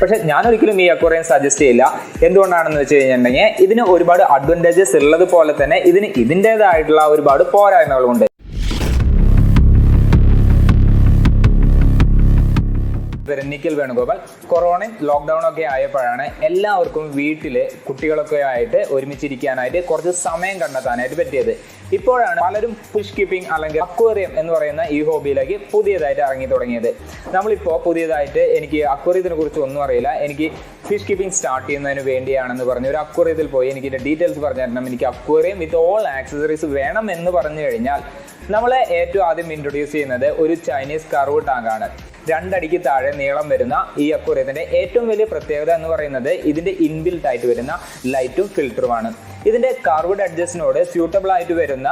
പക്ഷെ ഞാൻ ഒരിക്കലും ഈ അക്വറിയം സജസ്റ്റ് ചെയ്യില്ല. എന്തുകൊണ്ടാണെന്ന് വെച്ച് കഴിഞ്ഞിട്ടുണ്ടെങ്കിൽ ഇതിന് ഒരുപാട് അഡ്വാന്റേജസ് ഉള്ളത് പോലെ തന്നെ ഇതിന് ഇതിന്റെതായിട്ടുള്ള ഒരുപാട് പോരായ്മകളുണ്ട് പേര് നിഖിൽ വേണുഗോപാൽ കൊറോണയും ലോക്ക്ഡൗൺ ഒക്കെ ആയപ്പോഴാണ് എല്ലാവർക്കും വീട്ടിൽ കുട്ടികളൊക്കെ ആയിട്ട് ഒരുമിച്ചിരിക്കാനായിട്ട് കുറച്ച് സമയം കണ്ടെത്താനായിട്ട് പറ്റിയത്. ഇപ്പോഴാണ് പലരും ഫിഷ് കീപ്പിംഗ് അല്ലെങ്കിൽ അക്വേറിയം എന്ന് പറയുന്ന ഈ ഹോബിയിലേക്ക് പുതിയതായിട്ട് ഇറങ്ങി തുടങ്ങിയത്. നമ്മളിപ്പോൾ പുതിയതായിട്ട് എനിക്ക് അക്വേറിയത്തിനെ കുറിച്ച് ഒന്നും അറിയില്ല. എനിക്ക് ഫിഷ് കീപ്പിംഗ് സ്റ്റാർട്ട് ചെയ്യുന്നതിന് വേണ്ടിയാണെന്ന് പറഞ്ഞ് ഒരു അക്വേറിയത്തിൽ പോയി എനിക്ക് ഇതിന്റെ ഡീറ്റെയിൽസ് പറഞ്ഞു തരണം. എനിക്ക് അക്വേറിയം വിത്ത് ഓൾ ആക്സസറീസ് വേണം എന്ന് പറഞ്ഞു കഴിഞ്ഞാൽ നമ്മളെ ഏറ്റവും ആദ്യം ഇൻട്രൊഡ്യൂസ് ചെയ്യുന്നത് ഒരു ചൈനീസ് കർവ് ടാങ്കാണ്. രണ്ടടിക്ക് താഴെ നീളം വരുന്ന ഈ അക്വേറിയത്തിന്റെ ഏറ്റവും വലിയ പ്രത്യേകത എന്ന് പറയുന്നത് ഇതിന്റെ ഇൻബിൽട്ട് ആയിട്ട് വരുന്ന ലൈറ്റും ഫിൽറ്ററുമാണ് ഇതിന്റെ കാർവഡ് അഡ്ജസ്റ്റിനോട് സ്യൂട്ടബിൾ ആയിട്ട് വരുന്ന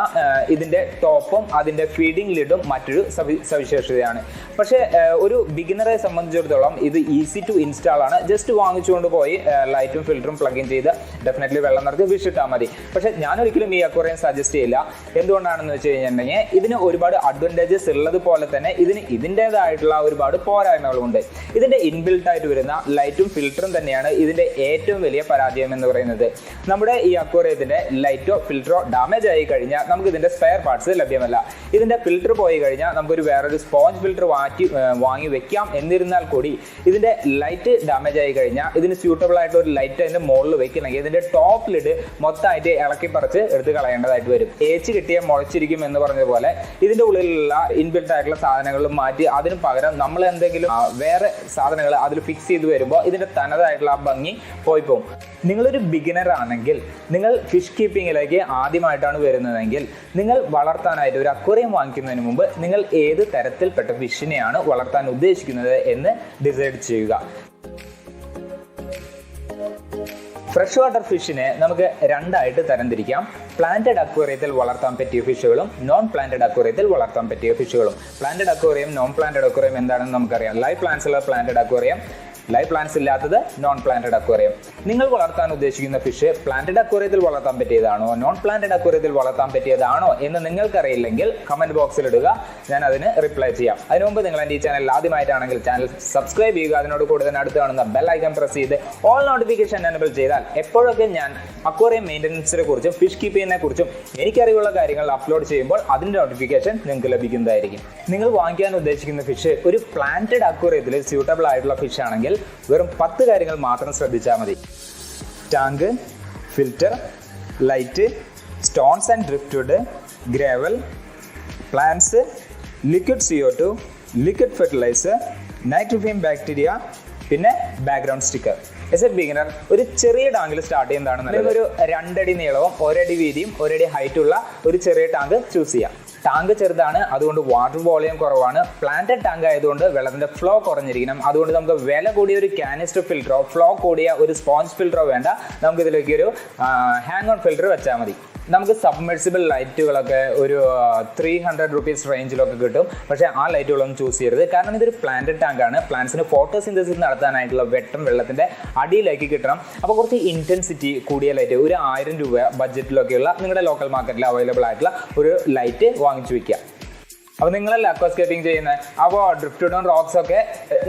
ഇതിന്റെ ടോപ്പും അതിന്റെ ഫീഡിംഗ് ലിഡും മറ്റൊരു സവിശേഷതയാണ്. പക്ഷേ ഒരു ബിഗിനറെ സംബന്ധിച്ചിടത്തോളം ഇത് ഈസി ടു ഇൻസ്റ്റാൾ ആണ്. ജസ്റ്റ് വാങ്ങിച്ചുകൊണ്ട് പോയി ലൈറ്റും ഫിൽറ്ററും പ്ലഗ് ഇൻ ചെയ്ത് ഡെഫിനറ്റ്ലി വെള്ളം നിറച്ച് വിഷിട്ടാൽ മതി. പക്ഷേ ഞാൻ ഒരിക്കലും ഈ അക്വറിയം സജസ്റ്റ് ചെയ്യില്ല. എന്തുകൊണ്ടാണെന്ന് വെച്ച് കഴിഞ്ഞിട്ടുണ്ടെങ്കിൽ ഇതിന് ഒരുപാട് അഡ്വാന്റേജസ് ഉള്ളത് പോലെ തന്നെ ഇതിന് ഇതിന്റെതായിട്ടുള്ള ഒരുപാട് പോരായ്മകളുണ്ട്. ഇതിന്റെ ഇൻബിൽട്ട് ആയിട്ട് വരുന്ന ലൈറ്റും ഫിൽറ്ററും തന്നെയാണ് ഇതിന്റെ ഏറ്റവും വലിയ പരാജയം എന്ന് പറയുന്നത്. നമ്മുടെ ഈ അക്വറിയത്തിന്റെ ലൈറ്റോ ഫിൽറ്ററോ ഡാമേജ് ആയി കഴിഞ്ഞാൽ നമുക്ക് ഇതിന്റെ സ്പെയർ പാർട്സ് ലഭ്യമല്ല. ഇതിന്റെ ഫിൽറ്റർ പോയി കഴിഞ്ഞാൽ നമുക്കൊരു വേറൊരു സ്പോഞ്ച് ഫിൽറ്റർ മാറ്റി വാങ്ങി വെക്കാം. എന്നിരുന്നാൽ കൂടി ഇതിന്റെ ലൈറ്റ് ഡാമേജ് ആയി കഴിഞ്ഞാൽ ഇതിന് സ്യൂട്ടബിൾ ആയിട്ട് ഒരു ലൈറ്റ് അതിന്റെ മുകളിൽ വെക്കണമെങ്കിൽ ഇതിന്റെ ടോപ്പ് ലിഡ് മൊത്തമായിട്ട് ഇളക്കി പറിച്ച് എടുത്ത് കളയേണ്ടതായിട്ട് വരും. ഏച്ച് കിട്ടിയ മുളച്ചിരിക്കും എന്ന് പറഞ്ഞതുപോലെ ഇതിന്റെ ഉള്ളിലുള്ള ഇൻബിൽട്ട് ആയിട്ടുള്ള സാധനങ്ങളും മാറ്റി അതിന് പകരം നമ്മൾ എന്തെങ്കിലും വേറെ സാധനങ്ങൾ അതിൽ ഫിക്സ് ചെയ്ത് വരുമ്പോൾ ഇതിന്റെ തനതായിട്ടുള്ള ആ ഭംഗി പോയി പോകും നിങ്ങളൊരു ബിഗിനർ ആണെങ്കിൽ നിങ്ങൾ ഫിഷ് കീപ്പിങ്ങിലേക്ക് ആദ്യമായിട്ടാണ് വരുന്നതെങ്കിൽ നിങ്ങൾ വളർത്താനായിട്ട് ഒരു അക്വറിയം വാങ്ങിക്കുന്നതിന് മുമ്പ് നിങ്ങൾ ഏത് തരത്തിൽപ്പെട്ട ഫിഷിനെയാണ് വളർത്താൻ ഉദ്ദേശിക്കുന്നത് എന്ന് ഡിസൈഡ് ചെയ്യുക. ഫ്രഷ് വാട്ടർ ഫിഷിനെ നമുക്ക് രണ്ടായിട്ട് തരംതിരിക്കാം. പ്ലാന്റഡ് അക്വേറിയത്തിൽ വളർത്താൻ പറ്റിയ ഫിഷുകളും നോൺ പ്ലാന്റഡ് അക്വേറിയത്തിൽ വളർത്താൻ പറ്റിയ ഫിഷുകളും planted aquarium non planted aquarium എന്താണെന്ന് നമുക്കറിയാം. ലൈവ് പ്ലാന്റ്സ് ഉള്ള പ്ലാന്റഡ് അക്വേറിയം ലൈവ് പ്ലാന്റ്സ് ഇല്ലാത്തത് നോൺ പ്ലാന്റഡ് അക്വേറിയം നിങ്ങൾ വളർത്താൻ ഉദ്ദേശിക്കുന്ന ഫിഷ് പ്ലാന്റഡ് അക്വേറിയത്തിൽ വളർത്താൻ പറ്റിയതാണോ? നോൺ പ്ലാന്റഡ് അക്വേറിയത്തിൽ വളർത്താൻ പറ്റിയതാണോ എന്ന് നിങ്ങൾക്കറിയില്ലെങ്കിൽ കമന്റ് ബോക്സിൽ ഇടുക. ഞാൻ അതിന് റിപ്ലൈ ചെയ്യാം. അതിനു മുമ്പ് നിങ്ങൾ എന്റെ ഈ ചാനൽ ആദ്യമായിട്ടാണെങ്കിൽ ചാനൽ സബ്സ്ക്രൈബ് ചെയ്യുക. അതിനോട് കൂടി തന്നെ അടുത്ത് കാണുന്ന ബെൽ ഐക്കൺ പ്രസ് ചെയ്ത് ഓൾ നോട്ടിഫിക്കേഷൻ എനബിൾ ചെയ്താൽ എപ്പോഴൊക്കെ ഞാൻ അക്വേറിയം മെയിന്റനൻസിനെ കുറിച്ചും ഫിഷ് കീപ്പിങ്ങിനെ കുറിച്ചും എനിക്കറിവുള്ള കാര്യങ്ങൾ അപ്ലോഡ് ചെയ്യുമ്പോൾ അതിന്റെ നോട്ടിഫിക്കേഷൻ നിങ്ങൾക്ക് ലഭിക്കുന്നതായിരിക്കും. നിങ്ങൾ വാങ്ങിക്കാൻ ഉദ്ദേശിക്കുന്ന ഫിഷ് ഒരു പ്ലാന്റഡ് അക്വേറിയത്തിൽ സ്യൂട്ടബിൾ ആയിട്ടുള്ള ഫിഷ് ആണെങ്കിൽ വെറും പത്ത് കാര്യങ്ങൾ മാത്രം ശ്രദ്ധിച്ചാൽ മതി. Tank filter light stones and driftwood gravel plants liquid CO two liquid fertiliser നൈട്രോഫീം bacteria പിന്നെ background sticker. As a beginner ഒരു ചെറിയ ടാങ്കിൽ സ്റ്റാർട്ട് ചെയ്യുന്നതാണ് നല്ലത്. ഒരു രണ്ടടി നീളവും ഒരടി വീതിയും ഒരടി ഹൈറ്റുള്ള ഒരു ചെറിയ ടാങ്ക് ചൂസ് ചെയ്യാം. ടാങ്ക് ചെറുതാണ് അതുകൊണ്ട് വാട്ടർ വോളിയം കുറവാണ്. പ്ലാന്റഡ് ടാങ്ക് ആയതുകൊണ്ട് വെള്ളത്തിന്റെ ഫ്ലോ കുറഞ്ഞിരിക്കണം. അതുകൊണ്ട് നമുക്ക് വില കൂടിയ ഒരു കാനിസ്റ്റർ ഫിൽറ്ററോ ഫ്ലോ കൂടിയ ഒരു സ്പോഞ്ച് ഫിൽറ്ററോ വേണ്ട. നമുക്ക് ഇതിലേക്ക് ഒരു ഹാങ് ഓൺ ഫിൽറ്റർ വെച്ചാൽ മതി. നമുക്ക് സബ്മെർസിബിൾ ലൈറ്റുകളൊക്കെ ഒരു ത്രീ ഹൺഡ്രഡ് റുപ്പീസ് റേഞ്ചിലൊക്കെ കിട്ടും. പക്ഷേ ആ ലൈറ്റുകളൊന്നും ചൂസ് ചെയ്യരുത്. കാരണം ഇതൊരു പ്ലാന്റഡ് ടാങ്കാണ് പ്ലാന്റ്സിന് ഫോട്ടോസിന്തസിസ് നടത്താനായിട്ടുള്ള വെട്ടം വെള്ളത്തിന്റെ അടിയിലേക്ക് കിട്ടണം. അപ്പോൾ കുറച്ച് ഇന്റൻസിറ്റി കൂടിയ ലൈറ്റ് ഒരു ആയിരം രൂപ ബഡ്ജറ്റിലൊക്കെയുള്ള നിങ്ങളുടെ ലോക്കൽ മാർക്കറ്റിൽ അവൈലബിൾ ആയിട്ടുള്ള ഒരു ലൈറ്റ് വാങ്ങിച്ചു വെക്കുക. അപ്പോൾ നിങ്ങളല്ല അക്വസ്കേപ്പിംഗ് ചെയ്യുന്നത് അപ്പോൾ ഡ്രിഫ്റ്റുഡും റോക്സ് ഒക്കെ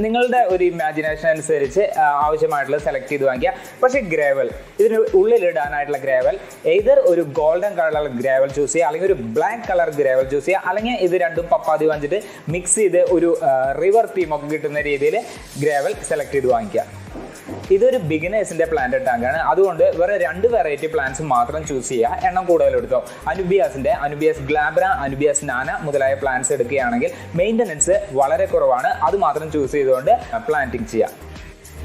നിങ്ങളുടെ ഒരു ഇമാജിനേഷൻ അനുസരിച്ച് ആവശ്യമായിട്ടുള്ള സെലക്ട് ചെയ്ത് വാങ്ങിക്കുക. പക്ഷേ ഗ്രേവൽ ഇതിന് ഉള്ളിലിടാനായിട്ടുള്ള ഗ്രേവൽ എയ്തർ ഒരു ഗോൾഡൻ കളർ ഗ്രേവൽ ചൂസ് ചെയ്യുക അല്ലെങ്കിൽ ഒരു ബ്ലാക്ക് കളർ ഗ്രേവൽ ചൂസ് ചെയ്യുക അല്ലെങ്കിൽ ഇത് രണ്ടും പപ്പാതി വാങ്ങിച്ചിട്ട് മിക്സ് ചെയ്ത് ഒരു റിവർ തീമൊക്കെ കിട്ടുന്ന രീതിയിൽ ഗ്രേവൽ സെലക്ട് ചെയ്ത് വാങ്ങിക്കുക. ഇതൊരു ബിഗിനേഴ്സിന്റെ പ്ലാന്റ് ടാങ്കാണ് അതുകൊണ്ട് വേറെ രണ്ട് വെറൈറ്റി പ്ലാന്റ്സ് മാത്രം ചൂസ് ചെയ്യുക. എണ്ണം കൂടുതൽ എടുത്തോ അനുബിയാസിന്റെ അനുബിയാസ് ഗ്ലാബ്ര അനുബിയാസ് നാന മുതലായ പ്ലാന്റ്സ് എടുക്കുകയാണെങ്കിൽ മെയിന്റനൻസ് വളരെ കുറവാണ്. അത് മാത്രം ചൂസ് ചെയ്തുകൊണ്ട് പ്ലാന്റിങ് ചെയ്യുക.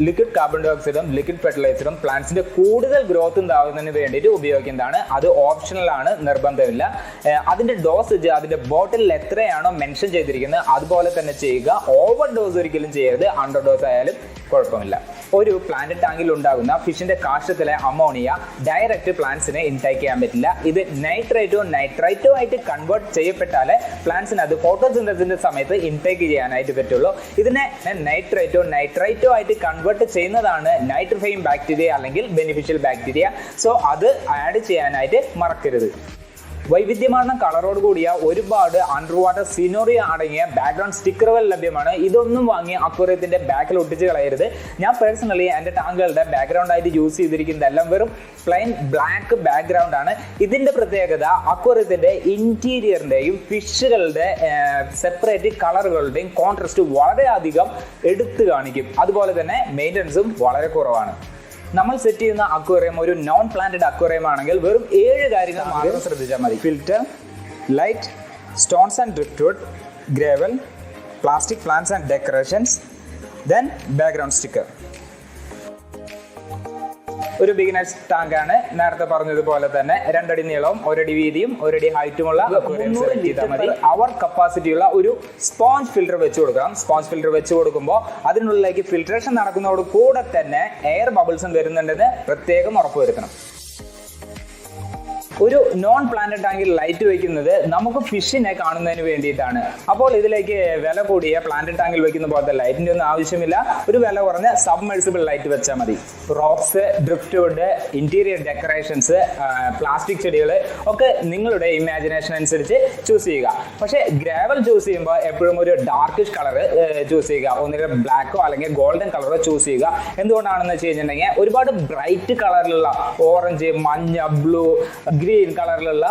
ലിക്വിഡ് കാർബൺ ഡൈ ഓക്സൈഡും ലിക്വിഡ് ഫെർട്ടിലൈസറും പ്ലാന്റ്സിന്റെ കൂടുതൽ ഗ്രോത്ത് ഉണ്ടാകുന്നതിന് വേണ്ടിയിട്ട് ഉപയോഗിക്കുന്നതാണ്. അത് ഓപ്ഷണൽ ആണ് നിർബന്ധമില്ല. അതിന്റെ ഡോസേജ് അതിന്റെ ബോട്ടിലിൽ എത്രയാണോ മെൻഷൻ ചെയ്തിരിക്കുന്നത് അതുപോലെ തന്നെ ചെയ്യുക. ഓവർ ഡോസ് ഒരിക്കലും ചെയ്യരുത്. അണ്ടർ ഡോസ് ആയാലും കുഴപ്പമില്ല. ഒരു പ്ലാന്റ് ടാങ്കിൽ ഉണ്ടാകുന്ന ഫിഷിന്റെ കാഷ്ടത്തിലെ അമോണിയ ഡയറക്റ്റ് പ്ലാന്റ്സിനെ ഇൻടേക്ക് ചെയ്യാൻ പറ്റില്ല. ഇത് നൈട്രേറ്റോ നൈട്രൈറ്റോ ആയിട്ട് കൺവേർട്ട് ചെയ്യപ്പെട്ടാലേ പ്ലാന്റ്സിന് അത് ഫോട്ടോസിന്തസിന്റെ സമയത്ത് ഇൻടേക്ക് ചെയ്യാനായിട്ട് പറ്റുള്ളൂ. ഇതിനെ നൈട്രേറ്റോ നൈട്രൈറ്റോ ആയിട്ട് കൺവേർട്ട് ചെയ്യുന്നതാണ് നൈട്രിഫൈം ബാക്ടീരിയ അല്ലെങ്കിൽ ബെനിഫിഷ്യൽ ബാക്ടീരിയ സോ അത് ആഡ് ചെയ്യാനായിട്ട് മറക്കരുത്. വൈവിധ്യമാർന്ന കളറോട് കൂടിയ ഒരുപാട് അണ്ടർ വാട്ടർ സിനോറിയ അടങ്ങിയ ബാക്ക്ഗ്രൗണ്ട് സ്റ്റിക്കറുകൾ ലഭ്യമാണ്. ഇതൊന്നും വാങ്ങി അക്വറിയത്തിന്റെ ബാക്കിൽ ഒട്ടിച്ച് കളയരുത്. ഞാൻ പേഴ്സണലി എന്റെ ടാങ്കുകളുടെ ബാക്ക്ഗ്രൗണ്ട് ആയിട്ട് യൂസ് ചെയ്തിരിക്കുന്നതെല്ലാം വെറും പ്ലെയിൻ ബ്ലാക്ക് ബാക്ക്ഗ്രൗണ്ട് ആണ്. ഇതിന്റെ പ്രത്യേകത അക്വറിയത്തിന്റെ ഇന്റീരിയറിന്റെയും ഫിഷുകളുടെ സെപ്പറേറ്റ് കളറുകളുടെയും കോൺട്രസ്റ്റ് വളരെയധികം എടുത്തു കാണിക്കും. അതുപോലെ തന്നെ മെയിന്റനൻസും വളരെ കുറവാണ്. നമ്മൾ സെറ്റ് ചെയ്യുന്ന അക്വേറിയം ഒരു നോൺ പ്ലാന്റഡ് അക്വേറിയം ആണെങ്കിൽ വെറും ഏഴ് കാര്യങ്ങൾ മാത്രം ശ്രദ്ധിച്ചാൽ മതി. Filter light stones and driftwood gravel plastic plants and decorations then background sticker ഒരു ബിഗിനേഴ്സ് ടാങ്ക് ആണ്. നേരത്തെ പറഞ്ഞതുപോലെ തന്നെ രണ്ടടി നീളവും ഒരടി വീതിയും ഒരടി ഹൈറ്റുമുള്ള അവർ കപ്പാസിറ്റിയുള്ള ഒരു സ്പോഞ്ച് ഫിൽറ്റർ വെച്ച് കൊടുക്കാം സ്പോഞ്ച് ഫിൽറ്റർ വെച്ച് കൊടുക്കുമ്പോൾ അതിനുള്ളിലേക്ക് ഫിൽട്രേഷൻ നടക്കുന്നതോട് കൂടെ തന്നെ എയർ ബബിൾസും വരുന്നുണ്ടെന്ന് പ്രത്യേകം ഉറപ്പുവരുത്തണം. ഒരു നോൺ പ്ലാനറ്റ് ടാങ്കിൽ ലൈറ്റ് വെക്കുന്നത് നമുക്ക് ഫിഷിനെ കാണുന്നതിന് വേണ്ടിയിട്ടാണ്. അപ്പോൾ ഇതിലേക്ക് വില കൂടിയ പ്ലാനറ്റ് ടാങ്കിൽ വെക്കുന്ന പോലത്തെ ലൈറ്റിന്റെ ഒന്നും ആവശ്യമില്ല. ഒരു വില കുറഞ്ഞ സബ്മെഴ്സിബിൾ ലൈറ്റ് വെച്ചാൽ മതി. Rocks driftwood interior decorations plastic ചെടികൾ ഒക്കെ നിങ്ങളുടെ ഇമാജിനേഷൻ അനുസരിച്ച് ചൂസ് ചെയ്യുക. പക്ഷേ ഗ്രാവൽ ചൂസ് ചെയ്യുമ്പോൾ എപ്പോഴും ഒരു ഡാർക്കിഷ് കളർ ചൂസ് ചെയ്യുക. ഒന്നുകിൽ ബ്ലാക്കോ അല്ലെങ്കിൽ ഗോൾഡൻ കളറോ ചൂസ് ചെയ്യുക. എന്തുകൊണ്ടാണെന്ന് വെച്ച് കഴിഞ്ഞിട്ടുണ്ടെങ്കിൽ ഒരുപാട് ബ്രൈറ്റ് കളറിലുള്ള ഓറഞ്ച് മഞ്ഞ ബ്ലൂ ഗ്രീൻ കളറിലുള്ള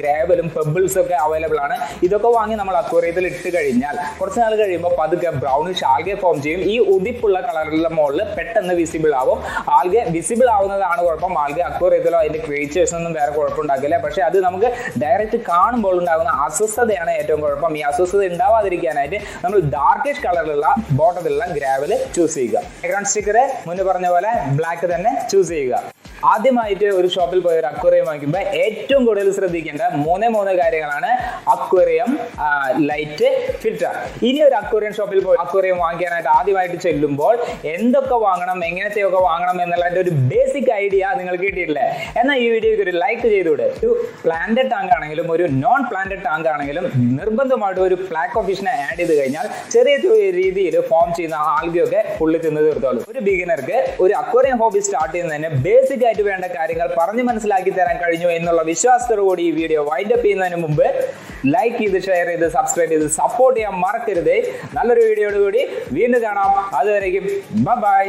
ഗ്രാവലും പെബിൾസും ഒക്കെ അവൈലബിൾ ആണ്. ഇതൊക്കെ വാങ്ങി നമ്മൾ അക്വേറിയത്തിൽ ഇട്ട് കഴിഞ്ഞാൽ കുറച്ച് നാൾ കഴിയുമ്പോൾ പതുക്കെ ബ്രൗണിഷ് ആൽഗെ ഫോം ചെയ്യും. ഈ ഉദിപ്പുള്ള കളറിലുള്ള മുകളിൽ പെട്ടെന്ന് വിസിബിൾ ആവും. ആൽഗെ വിസിബിൾ ആവുന്നതാണ് കുഴപ്പം. ആൽഗെ അക്വേറിയത്തിലോ അതിന്റെ ക്രിയേച്ചേഴ്സ് ഒന്നും വേറെ കുഴപ്പമുണ്ടാക്കില്ല പക്ഷെ അത് നമുക്ക് ഡയറക്റ്റ് കാണുമ്പോൾ ഉണ്ടാകുന്ന അസ്വസ്ഥതയാണ് ഏറ്റവും കുഴപ്പം. ഈ അസ്വസ്ഥത ഉണ്ടാവാതിരിക്കാനായിട്ട് നമ്മൾ ഡാർക്കിഷ് കളറിലുള്ള ബോട്ടത്തിലുള്ള ഗ്രാവൽ ചൂസ് ചെയ്യുക. ബാക്ക്ഗ്രൗണ്ട് സ്റ്റിക്കർ മുന്നേ പറഞ്ഞ പോലെ ബ്ലാക്ക് തന്നെ ചൂസ് ചെയ്യുക. ആദ്യമായിട്ട് ഒരു ഷോപ്പിൽ പോയി ഒരു അക്വേറിയം വാങ്ങിക്കുമ്പോൾ ഏറ്റവും കൂടുതൽ ശ്രദ്ധിക്കേണ്ട മൂന്നേ മൂന്ന് കാര്യങ്ങളാണ് അക്വേറിയം ലൈറ്റ് ഫിൽറ്റർ. ഇനി ഒരു അക്വേറിയം ഷോപ്പിൽ പോയി അക്വേറിയം വാങ്ങിക്കാനായിട്ട് ആദ്യമായിട്ട് ചെല്ലുമ്പോൾ എന്തൊക്കെ വാങ്ങണം എങ്ങനത്തെയൊക്കെ വാങ്ങണം എന്നുള്ളതിന്റെ ഒരു ബേസിക് ഐഡിയ നിങ്ങൾക്ക് കിട്ടിയിട്ടില്ലേ? എന്നാൽ ഈ വീഡിയോക്ക് ഒരു ലൈക്ക് ചെയ്തുകൂടെ. ഒരു പ്ലാന്റഡ് ടാങ്ക് ആണെങ്കിലും ഒരു നോൺ പ്ലാന്റഡ് ടാങ്ക് ആണെങ്കിലും നിർബന്ധമായിട്ട് ഒരു ഫ്ലാക്ക് ഓഫീസിനെ ആഡ് ചെയ്ത് കഴിഞ്ഞാൽ ചെറിയ രീതിയിൽ ഫോം ചെയ്യുന്ന ആൽഗിയൊക്കെ പുള്ളി തിന്നു തീർത്തോളൂ. ഒരു ബിഗിനർക്ക് ഒരു അക്വേറിയം ഹോബി സ്റ്റാർട്ട് ചെയ്യുന്നതിന് ബേസിക് ആയിട്ട് വേണ്ട കാര്യങ്ങൾ പറഞ്ഞു മനസ്സിലാക്കി തരാൻ കഴിഞ്ഞു എന്നുള്ള വിശ്വാസത്തോടുകൂടി ഈ വീഡിയോ വൈൻഡ് അപ്പ് ചെയ്യുന്നതിന് മുമ്പ് ലൈക്ക് ചെയ്ത് ഷെയർ ചെയ്ത് സബ്സ്ക്രൈബ് ചെയ്ത് സപ്പോർട്ട് ചെയ്യാൻ മറക്കരുത്. നല്ലൊരു വീഡിയോയോട് കൂടി വീണ്ടും കാണാം. അതുവരെയും ബൈ